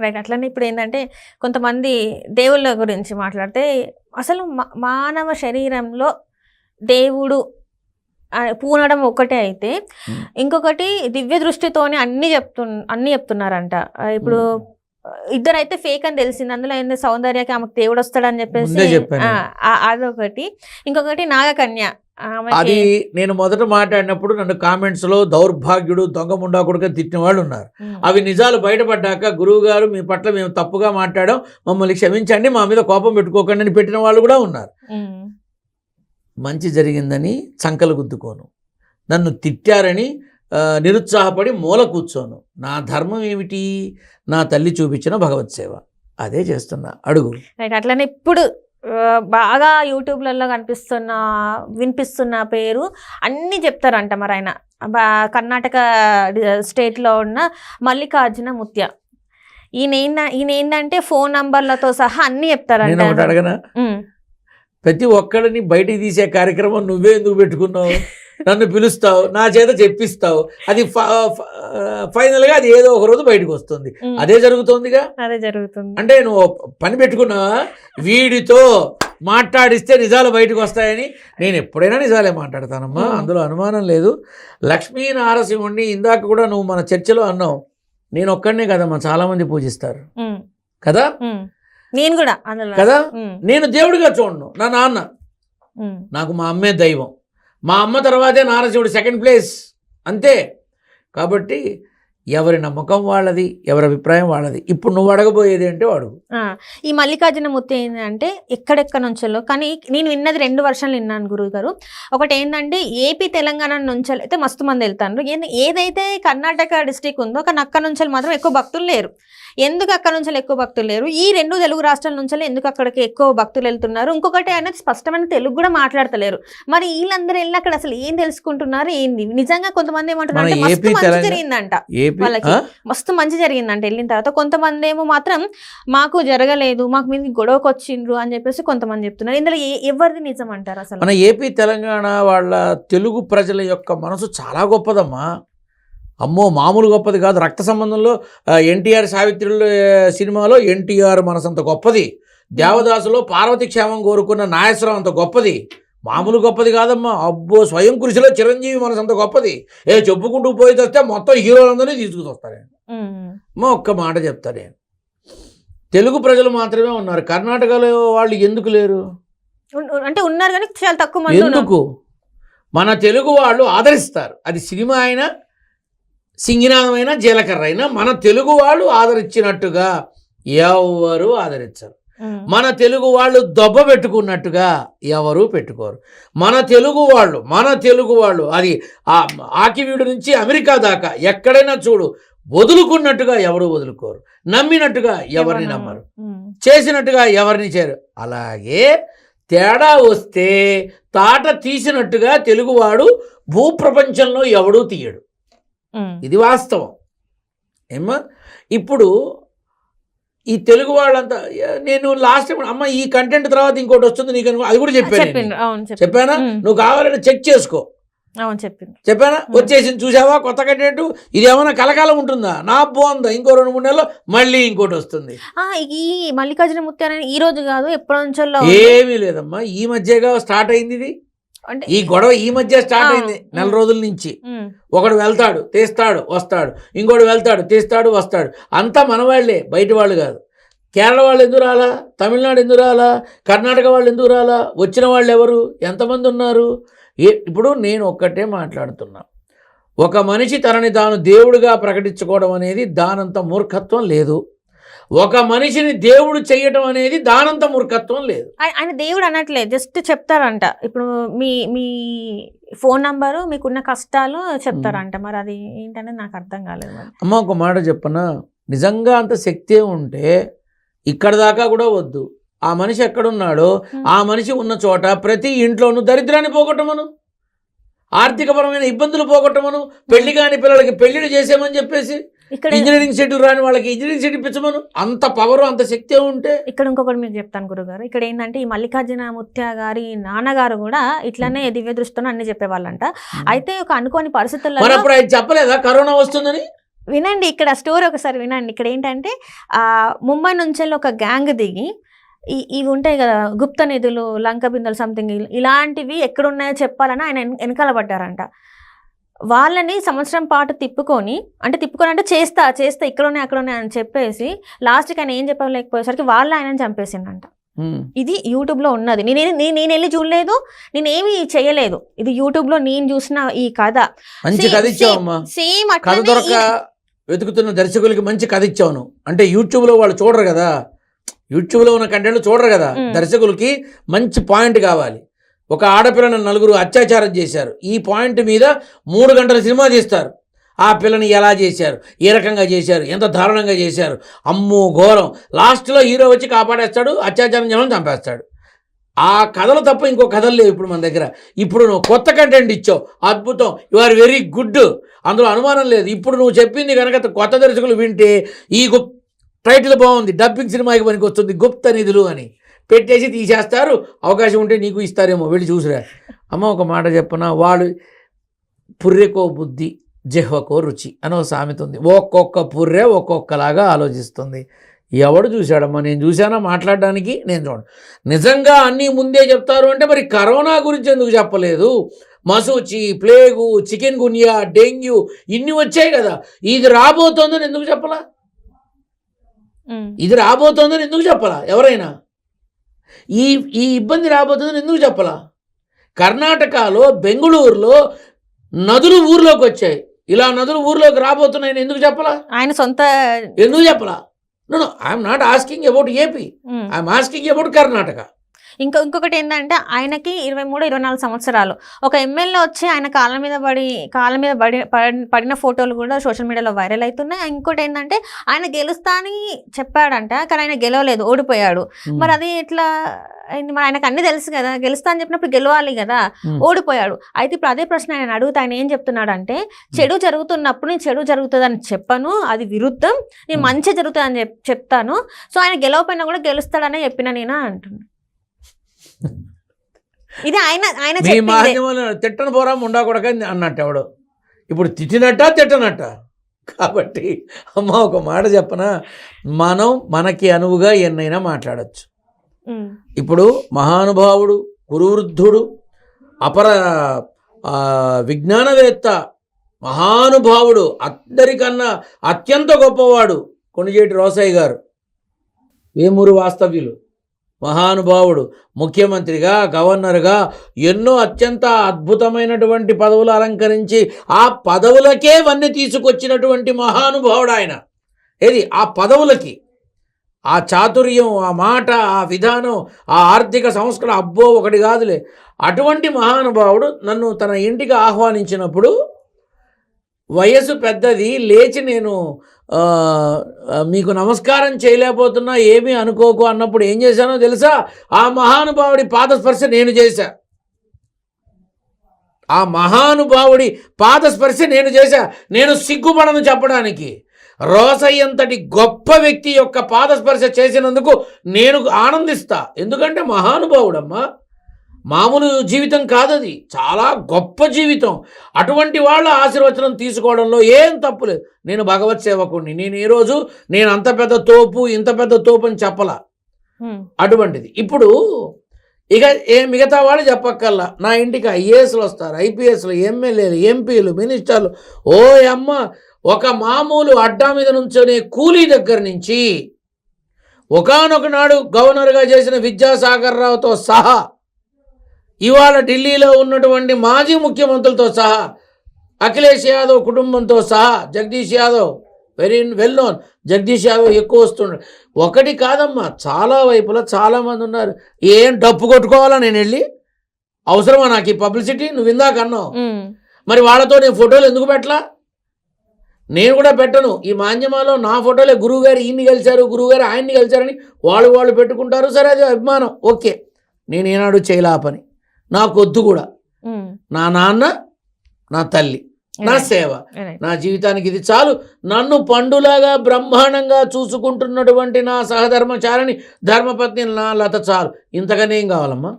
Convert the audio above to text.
Right అట్లనే ఇప్పుడు ఏంటంటే కొంతమంది దేవుళ్ళ గురించి మాట్లాడితే అసలు మా- మానవ శరీరంలో దేవుడు పూనడం ఒకటే అయితే. ఇంకొకటి దివ్య దృష్టితోనే అన్ని చెప్తు అన్ని చెప్తున్నారంట. ఇప్పుడు ఇద్దరు అయితే ఫేక్ అని తెలిసింది. అందులో ఏంది? సౌందర్యకి ఆమెకు దేవుడు వస్తాడని చెప్పేసి అదొకటి. ఇంకొకటి నాగకన్య. అది నేను మొదట మాట్లాడినప్పుడు నన్ను కామెంట్స్లో దౌర్భాగ్యుడు దొంగ ముండా కొడుకు తిట్టిన వాళ్ళు ఉన్నారు. అవి నిజాలు బయటపడ్డాక గురువు గారు మీ పట్ల మేము తప్పుగా మాట్లాడాం మమ్మల్ని క్షమించండి మా మీద కోపం పెట్టుకోకండి అని పెట్టిన వాళ్ళు కూడా ఉన్నారు. మంచి జరిగిందని చంకలు గుద్దుకోను. నన్ను తిట్టారని నిరుత్సాహపడి మూల కూర్చోను. నా ధర్మం ఏమిటి? నా తల్లి చూపించిన భగవత్ సేవ. అదే చేస్తున్నా. అడుగు. రైట్ అట్లనే ఇప్పుడు బాగా యూట్యూబ్లలో కనిపిస్తున్న వినిపిస్తున్న పేరు అన్నీ చెప్తారంట మరి ఆయన. కర్ణాటక స్టేట్లో ఉన్న మల్లికార్జున ముత్య. ఈయన ఈయన ఏంటంటే ఫోన్ నంబర్లతో సహా అన్నీ చెప్తారంట అడగనా? ప్రతి ఒక్కడిని బయటికి తీసే కార్యక్రమం నువ్వే ఎందుకు పెట్టుకున్నావు? నన్ను పిలుస్తావు నా చేత చెప్పిస్తావు. అది ఫ- ఫ- ఫైనల్గా అది ఏదో ఒక రోజు బయటకు వస్తుంది. అదే జరుగుతోందిగా? అదే జరుగుతుంది. అంటే నువ్వు పని పెట్టుకున్నావా వీడితో మాట్లాడిస్తే నిజాలు బయటకు వస్తాయని నేను ఎప్పుడైనా నిజాలే మాట్లాడతానమ్మా. మ్మ్. అందులో అనుమానం లేదు. లక్ష్మీ నారసింహుణ్ణి ఇందాక కూడా నువ్వు మన చర్చలో అన్నావు. నేను ఒక్కడనే కదమ్మా చాలామంది పూజిస్తారు. ఉమ్, కదా. నేను కూడా కదా? నేను దేవుడిగా చూడను. నా నాన్న. నాకు మా అమ్మే దైవం. మా అమ్మ తర్వాతే నారసింహుడు సెకండ్ ప్లేస్. అంతే. కాబట్టి ఎవరి నమ్మకం వాళ్ళది ఎవరి అభిప్రాయం వాళ్ళది. ఇప్పుడు నువ్వు అడగబోయేది అంటే వాడు? ఈ మల్లికార్జున ముత్తి ఏంటంటే ఎక్కడెక్కడ నుంచో కానీ నేను విన్నది రెండు వర్షాలు విన్నాను గురువు గారు ఒకటి ఏంటంటే ఏపీ తెలంగాణ నుంచి అయితే మస్తు మంది వెళ్తారు ఏంది- ఏదైతే కర్ణాటక డిస్టిక్ ఉందో కానీ అక్కడ నుంచి మాత్రం ఎక్కువ భక్తులు లేరు. ఎందుకు అక్కడ నుంచి ఎక్కువ భక్తులు లేరు? ఈ రెండు తెలుగు రాష్ట్రాల నుంచి ఎందుకు అక్కడికి ఎక్కువ భక్తులు వెళ్తున్నారు? ఇంకొకటి అనేది స్పష్టమైన తెలుగు కూడా మాట్లాడతలేరు. మరి వీళ్ళందరూ వెళ్ళి అక్కడ అసలు ఏం తెలుసుకుంటున్నారు ఏంది? నిజంగా కొంతమంది ఏమంటున్నారు జరిగిందంట. ఏపీ వాళ్ళకి? మస్తు మంచి జరిగిందంట వెళ్ళిన తర్వాత. కొంతమంది ఏమో మాత్రం మాకు జరగలేదు మాకు మీద గొడవకు వచ్చిండ్రు అని చెప్పేసి కొంతమంది చెప్తున్నారు. ఇందులో ఎవరిది నిజం అంటారు అసలు? మన ఏపీ తెలంగాణ వాళ్ళ తెలుగు ప్రజల యొక్క మనసు చాలా గొప్పదమ్మా. అమ్మో మామూలు గొప్పది కాదు. రక్త సంబంధంలో ఎన్టీఆర్ సావిత్రుల సినిమాలో ఎన్టీఆర్ మనసంత గొప్పది. దేవదాసులో పార్వతి క్షేమం కోరుకున్న నాగేశ్వరం అంత గొప్పది. మామూలు గొప్పది కాదమ్మా. అబ్బో స్వయం కృషిలో చిరంజీవి మనసంత గొప్పది. ఏ చెప్పుకుంటూ పోయి వస్తే మొత్తం హీరోలందరినీ తీసుకుని మా ఒక్క మాట చెప్తా నేను. తెలుగు ప్రజలు మాత్రమే ఉన్నారు. కర్ణాటకలో వాళ్ళు ఎందుకు లేరు? అంటే ఉన్నారు కానీ చాలా తక్కువ ఎందుకు? మన తెలుగు వాళ్ళు ఆదరిస్తారు. అది సినిమా అయినా సింగినాదమైనా జీలకర్ర అయినా మన తెలుగు వాళ్ళు ఆదరించినట్టుగా ఎవరు ఆదరించరు. మన తెలుగు వాళ్ళు దొబ్బ పెట్టుకున్నట్టుగా ఎవరు పెట్టుకోరు. మన తెలుగు వాళ్ళు మన తెలుగు వాళ్ళు అది ఆ ఆకివీడు నుంచి అమెరికా దాకా ఎక్కడైనా చూడు వదులుకున్నట్టుగా ఎవరు వదులుకోరు. నమ్మినట్టుగా ఎవరిని నమ్మరు. చేసినట్టుగా ఎవరిని చేయరు. అలాగే తేడా వస్తే తాట తీసినట్టుగా తెలుగువాడు భూప్రపంచంలో ఎవడూ తీయడు. ఇది వాస్తవం. ఏమ్మా? ఇప్పుడు ఈ తెలుగు వాళ్ళంతా నేను లాస్ట్ టైం అమ్మ ఈ కంటెంట్ తర్వాత ఇంకోటి వస్తుంది నీకు అనుకో అది కూడా చెప్పాను చెప్పానా. నువ్వు కావాలంటే చెక్ చేసుకో. అవును చెప్పింది చెప్పానా. వచ్చేసింది చూసావా? కొత్త కంటెంట్ ఇది ఏమైనా కలకాలం ఉంటుందా? నా బాగుందా ఇంకో రెండు మూడు నెలలు మళ్ళీ ఇంకోటి వస్తుంది. ఈ మల్లికార్జున ముత్య అనేది ఈ రోజు కాదు ఎప్పటి నుంచో ఏమీ లేదమ్మా ఈ మధ్యగా స్టార్ట్ అయింది ఇది. ఈ గొడవ ఈ మధ్య స్టార్ట్ అయింది నెల. రోజుల నుంచి. ఒకడు వెళ్తాడు తీస్తాడు వస్తాడు. ఇంకోటి వెళ్తాడు తీస్తాడు వస్తాడు. అంతా మన వాళ్ళే బయట వాళ్ళు కాదు. కేరళ వాళ్ళు ఎందుకు రాలా? తమిళనాడు ఎందుకు రాలా? కర్ణాటక వాళ్ళు ఎందుకు రాలా? వచ్చిన వాళ్ళు ఎవరు? ఎంతమంది ఉన్నారు? ఇప్పుడు నేను ఒక్కటే మాట్లాడుతున్నా. ఒక మనిషి తనని తాను దేవుడిగా ప్రకటించుకోవడం అనేది దానంత మూర్ఖత్వం లేదు. ఒక మనిషిని దేవుడు చేయటం అనేది దానంత మూర్ఖత్వం లేదు. ఆయ- ఆయన దేవుడు అనట్లేదు జస్ట్ చెప్తారంట. ఇప్పుడు మీ మీ ఫోన్ నంబరు మీకున్న కష్టాలు చెప్తారంట. మరి అది ఏంటనేది నాకు అర్థం కాలేదు అమ్మ ఒక మాట చెప్పనా? నిజంగా అంత శక్తి ఉంటే ఇక్కడ దాకా కూడా వద్దు. ఆ మనిషి ఎక్కడున్నాడో ఆ మనిషి ఉన్న చోట ప్రతి ఇంట్లోనూ దరిద్రాన్ని పోగొట్టమను. ఆర్థికపరమైన ఇబ్బందులు పోగొట్టమను. పెళ్ళి కాని పిల్లలకి పెళ్ళిళ్ళు చేసేమని చెప్పేసి ఇక్కడ ఇంజనీరింగ్ సీట్లు రాని వాళ్ళకి ఇంజనీరింగ్ సీట్ ఇప్పించమను. అంత పవర్ అంత శక్తి ఉంటే ఇక్కడ ఇంకొకటి మీకు చెప్తాను గురుగారు. ఇక్కడ ఏంటంటే ఈ మల్లికార్జున ముత్య గారి నాన్నగారు కూడా ఇట్లానే దివ్య దృష్టితో అన్ని చెప్పేవాళ్ళంట. అయితే ఒక అనుకోని పరిస్థితుల్లో అప్పుడు చెప్పలేదా? కరోనా వస్తుందని? వినండి ఇక్కడ స్టోరీ ఒకసారి వినండి. ఇక్కడ ఏంటంటే ఆ ముంబై నుంచి ఒక గ్యాంగ్ దిగి ఈ ఇవి ఉంటాయి కదా గుప్త నిధులు లంక బిందెలు సంథింగ్ ఇలాంటివి ఎక్కడున్నాయో చెప్పాలని ఆయన వెన- వెనకాల పడ్డారంట. వాళ్ళని సంవత్సరం పాటు తిప్పుకొని అంటే తిప్పుకొని అంటే చేస్తా చేస్తా ఇక్కడ ఉన్నాయి అక్కడ ఉన్నాయి అని చెప్పేసి లాస్ట్కి ఆయన ఏం చెప్పలేకపోయేసరికి వాళ్ళు ఆయనని చంపేసిండంట. ఇది యూట్యూబ్లో ఉన్నది. నేను నేను వెళ్ళి చూడలేదు నేనేమి చేయలేదు. ఇది యూట్యూబ్లో నేను చూసిన ఈ కథ. మంచి కథ ఇచ్చావమ్మా సేమ్ కథ దొరక వెతుకుతున్న దర్శకులకి మంచి కథ ఇచ్చావు అంటే యూట్యూబ్లో వాళ్ళు చూడరు కదా. యూట్యూబ్లో ఉన్న కంటెంట్ చూడరు కదా. దర్శకులకి మంచి పాయింట్ కావాలి. ఒక ఆడపిల్లను నలుగురు అత్యాచారం చేశారు. ఈ పాయింట్ మీద మూడు గంటల సినిమా తీస్తారు. ఆ పిల్లని ఎలా చేశారు? ఏ రకంగా చేశారు? ఎంత దారుణంగా చేశారు? అమ్ము ఘోరం. లాస్ట్లో హీరో వచ్చి కాపాడేస్తాడు అత్యాచారం చేయడం చంపేస్తాడు. ఆ కథలు తప్ప ఇంకో కథలు లేవు ఇప్పుడు మన దగ్గర. ఇప్పుడు నువ్వు కొత్త కంటెంట్ ఇచ్చావు. అద్భుతం. యు ఆర్ వెరీ గుడ్ అందులో అనుమానం లేదు. ఇప్పుడు నువ్వు చెప్పింది కనుక కొత్త దర్శకులు వింటే ఈ గుప్ టైటిల్ బాగుంది. డబ్బింగ్ సినిమాకి పనికి వస్తుంది గుప్త నిధులు అని. పెట్టేసి తీసేస్తారు. అవకాశం ఉంటే నీకు ఇస్తారేమో వెళ్ళి చూసిరా. అమ్మ ఒక మాట చెప్పనా? వాడు పుర్రెకో బుద్ధి జహ్వకో రుచి అని ఒక సామెత ఉంది. ఒక్కొక్క పుర్రె ఒక్కొక్కలాగా ఆలోచిస్తుంది. ఎవడు చూశాడమ్మా? నేను చూశానా మాట్లాడడానికి? నేను చూడ. నిజంగా అన్నీ ముందే చెప్తారు అంటే మరి కరోనా గురించి ఎందుకు చెప్పలేదు? మసూచి ప్లేగు చికెన్ గున్యా డెంగ్యూ ఇన్ని వచ్చాయి కదా. ఇది రాబోతోందని ఎందుకు చెప్పలా? ఇది రాబోతోందని ఎందుకు చెప్పలా? ఎవరైనా? ఈ ఈ ఇబ్బంది రాబోతుందని ఎందుకు చెప్పలా? కర్ణాటకలో బెంగళూరులో నదులు ఊర్లోకి వచ్చాయి. ఇలా నదులు ఊర్లోకి రాబోతున్నాయని ఎందుకు చెప్పలా? ఆయన సొంత ఎందుకు చెప్పలా? No I'm not asking about AP. I'm asking about Karnataka ఇంకో ఇంకొకటి ఏంటంటే ఆయనకి ఇరవై మూడు ఇరవై నాలుగు సంవత్సరాలు. ఒక ఎమ్మెల్యే వచ్చి ఆయన కాళ్ళ మీద పడి కాళ్ళ మీద పడి పడి- పడిన ఫోటోలు కూడా సోషల్ మీడియాలో వైరల్ అవుతున్నాయి. ఇంకోటి ఏంటంటే ఆయన గెలుస్తా అని చెప్పాడంట కానీ ఆయన గెలవలేదు ఓడిపోయాడు. మరి అది ఎట్లా? అయింది? మరి ఆయనకు అన్ని తెలుసు కదా గెలుస్తా అని చెప్పినప్పుడు గెలవాలి కదా. ఓడిపోయాడు. అయితే ఇప్పుడు అదే ప్రశ్న ఆయన అడుగుతా ఆయన ఏం చెప్తున్నాడంటే చెడు జరుగుతున్నప్పుడు నేను చెడు జరుగుతుందని చెప్పను అది విరుద్ధం నేను. మంచి జరుగుతుందని చెప్ చెప్తాను. సో ఆయన గెలవపోయినా కూడా గెలుస్తాడనే చెప్పిన నేను అంటున్నా. ఇది ఆయన ఆయన మీ. మాధ్యమంలో తిట్టను పోరా ముండా కొడక అన్నట్టు ఎవడు? ఇప్పుడు తిట్టినట్ట తిట్టనట్ట? కాబట్టి అమ్మ ఒక మాట చెప్పనా? మనం మనకి అనువుగా ఎన్నైనా మాట్లాడచ్చు. ఇప్పుడు మహానుభావుడు గురువృద్ధుడు అపర విజ్ఞానవేత్త మహానుభావుడు అందరికన్నా అత్యంత గొప్పవాడు కొణిజేటి రోసయ్య గారు. వేమూరు వాస్తవ్యులు. మహానుభావుడు ముఖ్యమంత్రిగా గవర్నర్గా ఎన్నో అత్యంత అద్భుతమైనటువంటి పదవులు అలంకరించి ఆ పదవులకే వన్నీ తీసుకొచ్చినటువంటి మహానుభావుడు ఆయన. ఏది? ఆ పదవులకి. ఆ చాతుర్యం ఆ మాట ఆ విధానం ఆ ఆర్థిక సంస్కరణ అబ్బో ఒకటి కాదులే. అటువంటి మహానుభావుడు నన్ను తన ఇంటికి ఆహ్వానించినప్పుడు వయసు పెద్దది లేచి నేను మీకు నమస్కారం చేయలేకపోతున్నా ఏమీ అనుకోకు అన్నప్పుడు ఏం చేశానో తెలుసా? ఆ మహానుభావుడి పాదస్పర్శ నేను చేశా. ఆ మహానుభావుడి పాదస్పర్శ నేను చేశా. నేను సిగ్గుపడను చెప్పడానికి. రోసయ్యంతటి గొప్ప వ్యక్తి యొక్క పాదస్పర్శ చేసినందుకు నేను ఆనందిస్తా. ఎందుకంటే మహానుభావుడమ్మా. మామూలు జీవితం కాదది. చాలా గొప్ప జీవితం. అటువంటి వాళ్ళ ఆశీర్వచనం తీసుకోవడంలో ఏం తప్పులేదు నేను భగవత్ సేవకుడిని. నేను ఈరోజు నేను అంత పెద్ద తోపు ఇంత పెద్ద తోపు అని చెప్పలా. అటువంటిది. ఇప్పుడు ఇక ఏ మిగతా వాళ్ళు చెప్పక్కల్లా నా ఇంటికి ఐఏఎస్లు వస్తారు. ఐపీఎస్లు ఎమ్మెల్యేలు ఎంపీలు మినిస్టర్లు. ఓ అమ్మ ఒక మామూలు అడ్డా మీద నుంచొనే కూలీ దగ్గర నుంచి ఒకానొక నాడు గవర్నర్గా చేసిన విద్యాసాగర్ రావుతో సహా ఇవాళ ఢిల్లీలో ఉన్నటువంటి మాజీ ముఖ్యమంత్రులతో సహా అఖిలేష్ యాదవ్ కుటుంబంతో సహా Jagdish Yadav very well known Jagdish Yadav ఎక్కువ వస్తున్నాడు ఒకటి కాదమ్మా చాలా వైపులా చాలామంది ఉన్నారు. ఏం డప్పు కొట్టుకోవాలా నేను వెళ్ళి? అవసరమా నాకు ఈ పబ్లిసిటీ? నువ్వు ఇందాక అన్నావు. మరి వాళ్ళతో నేను ఫోటోలు ఎందుకు పెట్టలా? నేను కూడా పెట్టను. ఈ మాధ్యమాలో నా ఫోటోలే గురువుగారు ఈయన్ని కలిశారు గురువుగారు ఆయన్ని కలిశారని వాళ్ళు వాళ్ళు పెట్టుకుంటారు. సరే అది అభిమానం. ఓకే. నేను ఏనాడు చేయలే పని. నాకు వద్దు కూడా నా నాన్న నా తల్లి నా సేవ. నా జీవితానికి ఇది చాలు. నన్ను పండులాగా బ్రహ్మాండంగా చూసుకుంటున్నటువంటి నా సహధర్మచారిని ధర్మపత్ని నా లత చాలు. ఇంతగానే ఏం కావాలమ్మా.